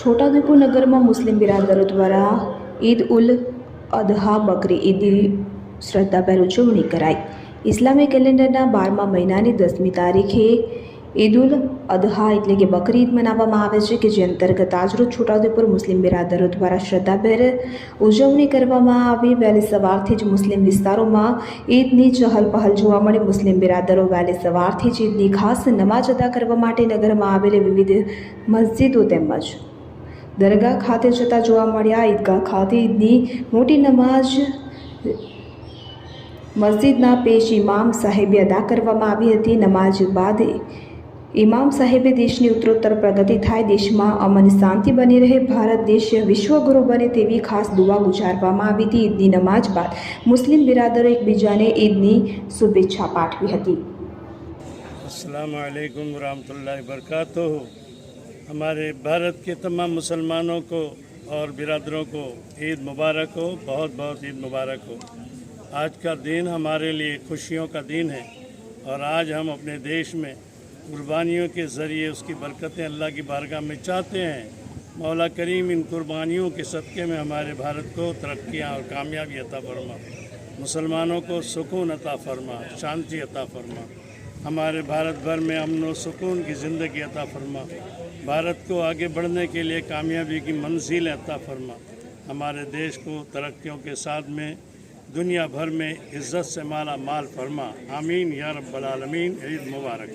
છોટાઉદેપુર નગરમાં મુસ્લિમ બિરાદરો દ્વારા ઈદ ઉલ અદહા બકરી ઈદની શ્રદ્ધાભેર ઉજવણી કરાઈ. ઇસ્લામિક કેલેન્ડરના બારમા મહિનાની દસમી તારીખે ઈદ ઉલ અદહા એટલે કે બકરી ઈદ મનાવવામાં આવે છે કે જે અંતર્ગત આજરોજ છોટાઉદેપુર મુસ્લિમ બિરાદરો દ્વારા શ્રદ્ધાભેર ઉજવણી કરવામાં આવી. વહેલી સવારથી જ મુસ્લિમ વિસ્તારોમાં ઈદની ચહલ પહલ જોવા મળી. મુસ્લિમ બિરાદરો વહેલી સવારથી જ ઈદની ખાસ નમાજ અદા કરવા માટે નગરમાં આવેલી વિવિધ મસ્જિદો તેમજ દરગાહ ખાતે જતા જોવા મળ્યા. ઈદગાહ ખાતે ઈદની મોટી નમાઝ મસ્જિદના પેશ ઇમામ સાહેબે અદા કરવામાં આવી હતી. નમાઝ બાદ ઇમામ સાહેબે દેશની ઉત્તરોત્તર પ્રગતિ થાય, દેશમાં અમન શાંતિ બની રહે, ભારત દેશ વિશ્વગુરુ બને તેવી ખાસ દુવા ગુજારવામાં આવી હતી. ઈદની નમાઝ બાદ મુસ્લિમ બિરાદરો એકબીજાને ઈદની શુભેચ્છા પાઠવી હતી. અસલામ આલેકુમ વરહમતુલ્લાહ બરકાતુહ हमारे भारत के तमाम मुसलमानों को और बिरादरों को ईद मुबारक हो, बहुत बहुत ईद मुबारक हो। आज का दिन हमारे लिए खुशियों का दिन है और आज हम अपने देश में कुर्बानियों के ज़रिए उसकी बरकतें अल्लाह की बारगाह में चाहते हैं। मौला करीम, इन कुर्बानियों के सदक़े में हमारे भारत को तरक्कियाँ और कामयाबी अता फरमा। मुसलमानों को सुकून अता फरमा, शांति अता फरमा। हमारे भारत भर में अमन व सुकून की ज़िंदगी अता फरमा। भारत को आगे बढ़ने के लिए कामयाबी की मंजिल अता फरमा। हमारे देश को तरक्कियों के साथ में, दुनिया भर में इज़्ज़त से माला माल फरमा। आमीन या रब्बल ईद मुबारक।